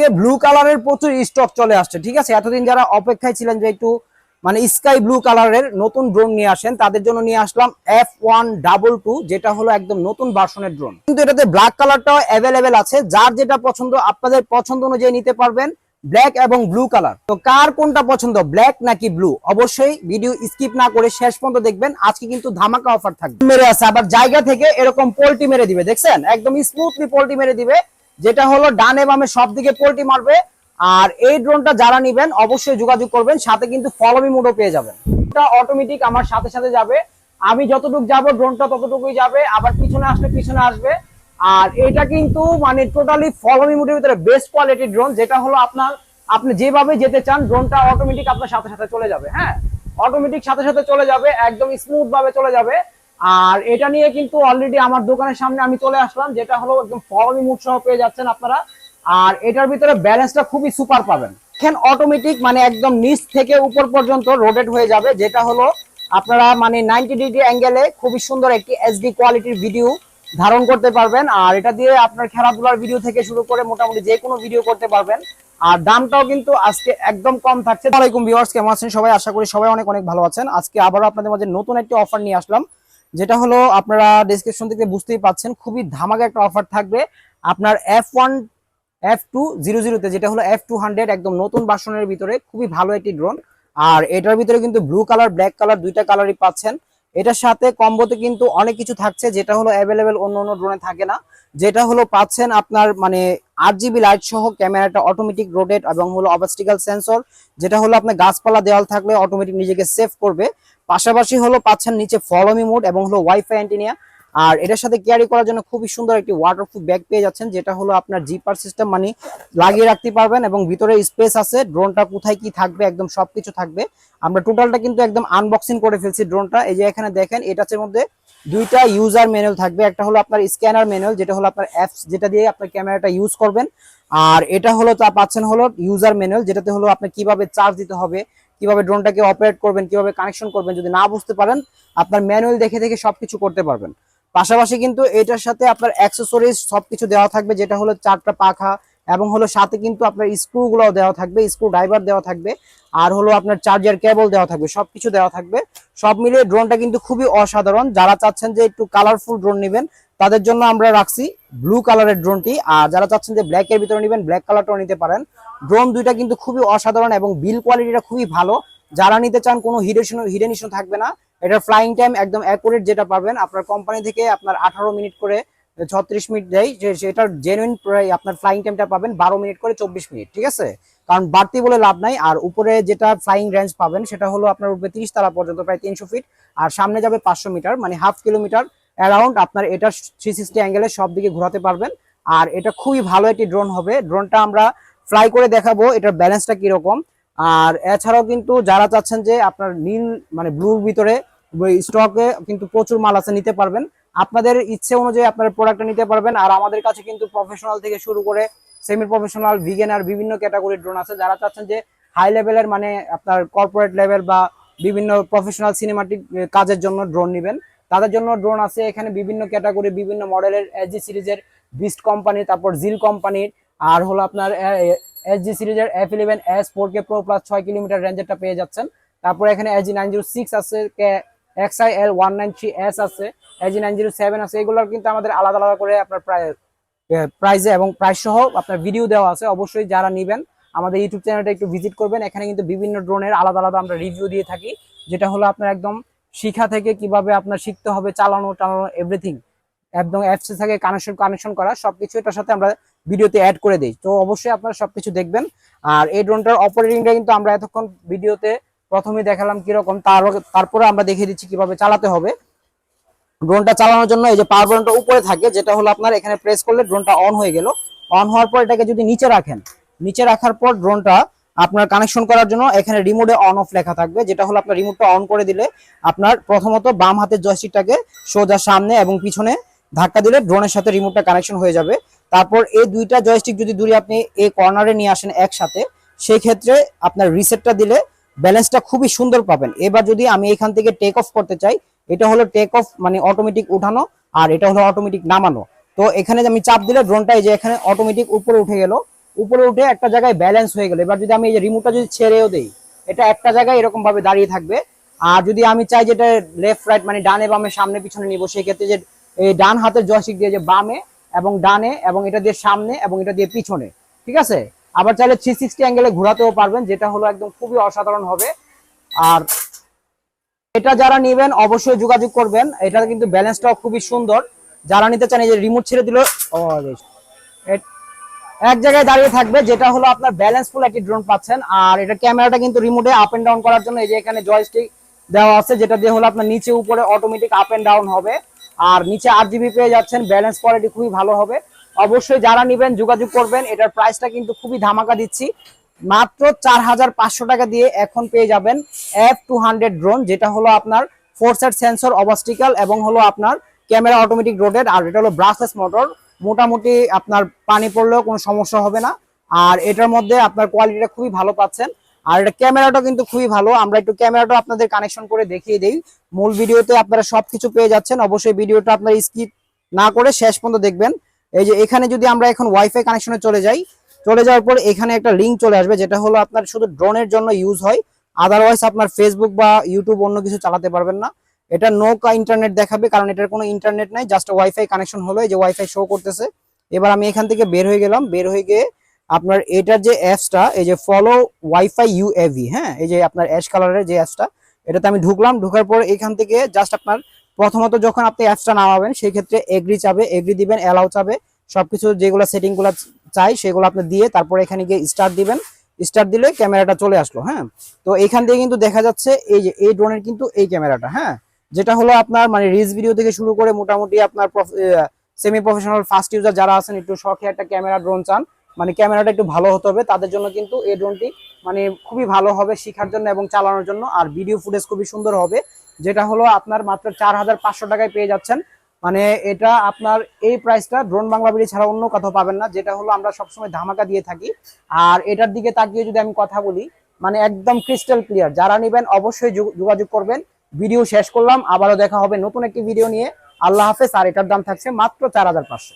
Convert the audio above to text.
আজকে ব্লু কালারের প্রচুর স্টক চলে আসছে, ঠিক আছে? এতদিন যারা অপেক্ষায় ছিলেন যে একটু মানে স্কাই ব্লু কালারের নতুন ড্রোন নিয়ে আসেন, তাদের জন্য নিয়ে আসলাম এফ ওয়ান ডাবল টু যেটা হলো একদম নতুন ভার্সনের ড্রোন কিন্তু এটাতে ব্ল্যাক কালারটাও অ্যাভেলেবেল আছে, যার যেটা পছন্দ, আপনাদের পছন্দ অনুযায়ী নিতে পারবেন ব্ল্যাক এবং ব্লু কালার তো কার কোনটা পছন্দ ব্ল্যাক নাকি ব্লু অবশ্যই ভিডিও স্কিপ না করে শেষ পর্যন্ত দেখবেন, আজকে কিন্তু ধামাকা অফার থাকবে। মেরে আছে, আবার জায়গা থেকে এরকম পোল্টি মেরে দিবে, দেখছেন? একদম স্মুথলি পোল্টি মেরে দিবে যেটা হলো ডানে বামে সব দিকে পোল্টি মারবে। আর এই ড্রোনটা যারা নিবেন, অবশ্যই যোগাযোগ করবেন, সাথে কিন্তু ফলোমি মোডও পেয়ে যাবেন। এটা অটোমেটিক আমার সাথে সাথে যাবে। আমি যতটুকু যাব, ড্রোনটা ততটুকুই যাবে, আবার পিছনে আসলে পিছনে আসবে। আর এটা কিন্তু মানে টোটালি ফলোমি মোডের ভিতরে বেস্ট কোয়ালিটি ড্রোন যেটা হলো আপনার, আপনি যেভাবে যেতে চান ড্রোনটা অটোমেটিক আপনার সাথে সাথে চলে যাবে হ্যাঁ? অটোমেটিক সাথে সাথে চলে যাবে, একদম স্মুথ ভাবে চলে যাবে। আর এটা নিয়ে কিন্তু অলরেডি আমার দোকানের সামনে আমি চলে আসলাম, যেটা হলো একদম ফলোমি মুড সহ পেয়ে যাচ্ছেন আপনারা। আর এটার ভিতরে ব্যালেন্সটা খুবই সুপার পাবেন। এখানে অটোমেটিক মানে একদম নিচ থেকে উপর পর্যন্ত রোটেট হয়ে যাবে, যেটা হলো আপনারা মানে নাইনটি ডিগ্রি অ্যাঙ্গেলে খুবই সুন্দর একটি এইচডি কোয়ালিটির ভিডিও ধারণ করতে পারবেন। আর এটা দিয়ে আপনার খেলাধুলার ভিডিও থেকে শুরু করে মোটামুটি যে কোনো ভিডিও করতে পারবেন। আর দামটাও কিন্তু আজকে একদম কম থাকছে। ভিউয়ার্স কেমন আছেন সবাই? আশা করি সবাই অনেক অনেক ভালো আছেন। আজকে আবারও আপনাদের মাঝে নতুন একটি অফার নিয়ে আসলাম। যেটা হলো আপনারা ডিসক্রিপশন থেকে বুঝতেই পাচ্ছেন, খুবই ধামাকা একটা অফার থাকবে। আপনার F one F two zero জিরোতে যেটা হলো এফ টু হান্ড্রেড একদম নতুন বাসনের ভিতরে, খুবই ভালো একটি ড্রোন আর এটার ভিতরে কিন্তু ব্লু কালার ব্ল্যাক কালার দুইটা কালারই পাচ্ছেন। এটার সাথে কম্বোতে কিন্তু অনেক কিছু থাকছে, যেটা হলো অ্যাভেলেবেল অন্য অন্য ড্রোনে থাকে না। যেটা হলো পাচ্ছেন আপনার মানে আট জিবি লাইট সহ ক্যামেরাটা অটোমেটিক রোটেট এবং হলো অবস্টিক্যাল সেন্সর যেটা হলো আপনার গাছপালা দেওয়াল থাকলে অটোমেটিক নিজেকে সেভ করবে। পাশাপাশি হলো পাচ্ছেন নিচে ফলোমি মোড এবং হলো ওয়াইফাই অ্যান্টিনিয়া আর এটার সাথে ক্যারি করার জন্য খুবই সুন্দর একটি ওয়াটারপ্রুফ ব্যাগ পেয়ে যাচ্ছেন, যেটা হলো আপনার জিপার সিস্টেম মানে লাগিয়ে রাখতে পারবেন এবং ভিতরে স্পেস আছে ড্রোনটা কোথায় কি থাকবে, একদম সবকিছু থাকবে। আমরা টোটালটা কিন্তু একদম আনবক্সিং করে ফেলছি ড্রোনটা এই যে এখানে দেখেন এটার মধ্যে দুইটা ইউজার ম্যানুয়াল থাকবে, একটা হলো আপনার স্ক্যানার ম্যানুয়াল যেটা হলো আপনার অ্যাপস যেটা দিয়ে আপনার ক্যামেরাটা ইউজ করবেন। আর এটা হলো তা পাচ্ছেন হলো ইউজার ম্যানুয়াল যেটাতে হলো আপনার কীভাবে চার্জ দিতে হবে, কীভাবে ড্রোনটাকে অপারেট করবেন, কীভাবে কানেকশন করবেন, যদি না বুঝতে পারেন, আপনার ম্যানুয়াল দেখে দেখে সবকিছু করতে পারবেন। পাশাপাশি কিন্তু এটার সাথে আপনার অ্যাক্সেসরিজ সবকিছু দেওয়া থাকবে, যেটা হলো চারটা পাখা এবং হলো সাথে কিন্তু আপনার স্ক্রু গুলো দেওয়া থাকবে স্ক্রু ড্রাইভার দেওয়া থাকবে, আর হলো আপনার চার্জার কেবল দেওয়া থাকবে, সবকিছু দেওয়া থাকবে। সব মিলিয়ে ড্রোনটা কিন্তু খুবই অসাধারণ। যারা চাচ্ছেন যে একটু কালারফুল ড্রোন নেবেন, তাদের জন্য আমরা রাখছি ব্লু কালারের ড্রোনটি আর যারা চাচ্ছেন যে ব্ল্যাক এর ভিতরে নেবেন ব্ল্যাক কালারটাও নিতে পারেন। ড্রোন দুইটা কিন্তু খুবই অসাধারণ এবং বিল কোয়ালিটিটা খুবই ভালো। যারা নিতে চান কোনো হিডেন হিডেন ইস্যু থাকবে না। এটার ফ্লাইং টাইম একদম অ্যাকুরেট যেটা পাবেন। আপনার কোম্পানি থেকে আপনার আঠারো মিনিট করে, ছত্রিশ মিনিট দেয়। সেটার জেনুইন আপনার ফ্লাইং টাইমটা পাবেন বারো মিনিট করে চব্বিশ মিনিট, ঠিক আছে? কারণ বাড়তি বলে লাভ নাই। আর উপরে যেটা ফ্লাইং রেঞ্জ পাবেন, সেটা হলো আপনার উপরে তিরিশ তালা পর্যন্ত প্রায় তিনশো ফিট আর সামনে যাবে পাঁচশো মিটার মানে হাফ কিলোমিটার অ্যারাউন্ড আপনার এটা থ্রি সিক্সটি অ্যাঙ্গেলে সব দিকে ঘোরাতে পারবেন। আর এটা খুবই ভালো একটি ড্রোন হবে। ড্রোনটা আমরা ফ্লাই করে দেখাবো। এটার ব্যালেন্সটা কীরকম? আর এছাড়াও কিন্তু যারা চাচ্ছেন যে আপনার নীল মানে ব্লুর ভিতরে স্টকে কিন্তু প্রচুর মাল আছে, নিতে পারবেন। আপনাদের ইচ্ছে অনুযায়ী আপনার প্রোডাক্টটা নিতে পারবেন। আর আমাদের কাছে কিন্তু প্রফেশনাল থেকে শুরু করে সেমি প্রফেশনাল ভিগেনার বিভিন্ন ক্যাটাগরির ড্রোন আছে। যারা চাচ্ছেন যে হাই লেভেলের মানে আপনার কর্পোরেট লেভেল বা বিভিন্ন প্রফেশনাল সিনেমাটিক কাজের জন্য ড্রোন নেবেন। তাদের জন্য ড্রোন আছে এখানে বিভিন্ন ক্যাটাগরি বিভিন্ন মডেলের এজি সিরিজের বিস্ট কোম্পানি তারপর জিল কোম্পানির আর হলো আপনার এসজি সিরিজের F eleven S four K pro plus ছয় কিলোমিটার রেঞ্জেরটা পেয়ে যাচ্ছেন। তারপর এখানে এসজি নাইন জিরো সিক্স আছে X I L one nine three S আছে এজি নাইন জিরো সেভেন আছে, এগুলোর কিন্তু আমাদের আলাদা আলাদা করে আপনার প্রায় প্রাইজে এবং প্রাইস সহ আপনার ভিডিও দেওয়া আছে, অবশ্যই যারা নেবেন, আমাদের ইউটিউব চ্যানেলটা একটু ভিজিট করবেন। এখানে কিন্তু বিভিন্ন ড্রোনের আলাদা আলাদা আমরা রিভিউ দিয়ে থাকি, যেটা হলো আপনার একদম শিখা থেকে কীভাবে আপনার শিখতে হবে, চালানো, টালানো এভরিথিং একদম অ্যাপসে থেকে কানেকশন কানেকশন করা, সবকিছু এটার সাথে আমরা ভিডিওতে অ্যাড করে দিই। তো অবশ্যই আপনারা সবকিছু দেখবেন। আর এই ড্রোনটার অপারেটিংটা কিন্তু আমরা এতক্ষণ ভিডিওতে প্রথমে দেখালাম কীরকম, তার তারপরে আমরা দেখিয়ে দিচ্ছি কীভাবে চালাতে হবে। ড্রোনটা চালানোর জন্য এই যে পাওয়ার বাটনটা উপরে থাকে, যেটা হলো আপনার এখানে প্রেস করলে ড্রোনটা অন হয়ে গেল। অন হওয়ার পর এটাকে যদি নিচে রাখেন, নিচে রাখার পর ড্রোনটা আপনার কানেকশন করার জন্য এখানে রিমোটে অন অফ লেখা থাকবে, যেটা হলো আপনার রিমোটটা অন করে দিলে আপনার প্রথমত বাম হাতের জয়স্টিকটাকে সোজা সামনে এবং পিছনে ধাক্কা দিলে ড্রোনের সাথে রিমোটটা কানেকশন হয়ে যাবে। তারপর এই দুইটা জয়স্টিক যদি দূরে আপনি এই কর্নারে নিয়ে আসেন একসাথে, সেই ক্ষেত্রে আপনার রিসেটটা দিলে ব্যালেন্সটা খুবই সুন্দর পাবেন। এবার যদি আমি এখান থেকে টেক অফ করতে চাই, এটা হলো টেক অফ মানে অটোমেটিক উঠানো, আর এটা হলো অটোমেটিক নামানো। তো এখানে আমি চাপ দিলে ড্রোনটা এই যে এখানে অটোমেটিক উপরে উঠে গেল। উপরে উঠে একটা জায়গায় ব্যালেন্স হয়ে গেল। এবার যদি আমি এই যে রিমোটটা যদি ছেড়েও দেই, এটা একটা জায়গায় এরকম ভাবে দাঁড়িয়ে থাকবে। আর যদি আমি চাই যেটা লেফট রাইট মানে ডানে বামে সামনে পিছনে নিব, সেই ক্ষেত্রে যে এই ডান হাতের জয়স্টিক দিয়ে যে বামে এবং ডানে এবং এটা দিয়ে সামনে এবং এটা দিয়ে পিছনে, ঠিক আছে? আবার চাইলে থ্রি সিক্সটি অ্যাঙ্গেলে ঘোরাতেও পারবেন, যেটা হলো একদম খুবই অসাধারণ হবে। আর এটা যারা নেবেন অবশ্যই যোগাযোগ করবেন এটা কিন্তু ব্যালেন্সটাও খুবই সুন্দর। যারা নিতে চান এই যে রিমোট ছেড়ে দিল এক জায়গায় দাঁড়িয়ে থাকবে, যেটা হলো আপনার ব্যালেন্সফুল একটি ড্রোন পাচ্ছেন। আর এটা ক্যামেরাটা কিন্তু রিমোটে আপ এন্ড ডাউন করার জন্য এই যে এখানে জয়স্টিক দেওয়া আছে, যেটা দিয়ে হলো আপনার নিচে উপরে অটোমেটিক আপ এন্ড ডাউন হবে। আর নিচে আট জিবি পেয়ে যাচ্ছেন ব্যালেন্স কোয়ালিটি খুবই ভালো হবে। অবশ্যই যারা নেবেন, যোগাযোগ করবেন, এটার প্রাইসটা কিন্তু খুবই ধামাকা দিচ্ছি। মাত্র চার হাজার পাঁচশো টাকা দিয়ে এখন পেয়ে যাবেন এফ টু হান্ড্রেড ড্রোন যেটা হলো আপনার ফোর সেট সেন্সর অবস্টিক্যাল এবং হলো আপনার ক্যামেরা অটোমেটিক রোটেড আর এটা হলো ব্রাসলেস মোটর মোটামুটি আপনার পানি পড়লেও কোনো সমস্যা হবে না। আর এটার মধ্যে আপনার কোয়ালিটিটা খুবই ভালো পাচ্ছেন। আর ক্যামেরাটা কিন্তু খুবই ভালো। আমরা একটু ক্যামেরাটা আপনাদের কানেকশন করে দেখিয়ে দিই। মূল ভিডিওতে আপনারা সবকিছু পেয়ে যাচ্ছেন। অবশ্যই ভিডিওটা আপনার স্কিপ না করে শেষ পর্যন্ত দেখবেন। এই যে এখানে যদি আমরা এখন ওয়াইফাই কানেকশনে চলে যাই, চলে যাওয়ার পর এখানে একটা লিঙ্ক চলে আসবে, যেটা হলো আপনার শুধু ড্রোনের জন্য ইউজ হয়। আদারওয়াইজ আপনার ফেসবুক বা ইউটিউব অন্য কিছু চালাতে পারবেন না। এটা নো ইন্টারনেট দেখাবে, কারণ এটার কোনো ইন্টারনেট নাই জাস্ট ওয়াইফাই কানেকশন হলো। এই যে ওয়াইফাই শো করতেছে। এবার আমি এখান থেকে বের হয়ে গেলাম। বের হয়ে গিয়ে আপনার এটার যে অ্যাপসটা এই যে ফলো ওয়াইফাই ইউএভি হ্যাঁ? এই যে আপনার অ্যাশ কালারের যে অ্যাপসটা এটাতে আমি ঢুকলাম, ঢোকার পর এখান থেকে জাস্ট আপনার প্রথমত যখন আপনি অ্যাপসটা নামাবেন, সেই ক্ষেত্রে এগ্রি চাবে এগ্রি দিবেন অ্যালাউ চাবে। সবকিছু যেগুলো সেটিংগুলো চাই, সেগুলো আপনি দিয়ে তারপর এখানে গিয়ে স্টার্ট দিবেন। স্টার্ট দিলে ক্যামেরাটা চলে আসলো হ্যাঁ? তো এখান থেকে কিন্তু দেখা যাচ্ছে এই যে, এই ড্রোনের কিন্তু এই ক্যামেরাটা হ্যাঁ? যেটা হলো আপনার মানে রিলস ভিডিও থেকে শুরু করে মোটামুটি আপনার সেমি প্রফেশনাল ফার্স্ট ইউজার যারা আছেন, একটু শখে একটা ক্যামেরা ড্রোন চান মানে ক্যামেরাটা একটু ভালো হতে হবে। তাদের জন্য কিন্তু এই ড্রোনটি মানে খুবই ভালো হবে শেখার জন্য এবং চালানোর জন্য। আর ভিডিও ফুটেজ খুবই সুন্দর হবে, যেটা হলো আপনার মাত্র চার হাজার পাঁচশো টাকায় পেয়ে যাচ্ছেন। মানে এটা আপনার এই প্রাইসটা ড্রোন বাংলা বিড়ি ছাড়া অন্য কোথাও পাবেন না, যেটা হলো আমরা সবসময় ধামাকা দিয়ে থাকি। আর এটার দিকে তাকিয়ে যদি আমি কথা বলি মানে একদম ক্রিস্টাল ক্লিয়ার যারা নেবেন অবশ্যই যোগাযোগ করবেন। ভিডিও শেষ করলাম, আবারও দেখা হবে নতুন একটি ভিডিও নিয়ে। আল্লাহ হাফেজ, আর এটার দাম থাকছে মাত্র চার হাজার পাঁচশো।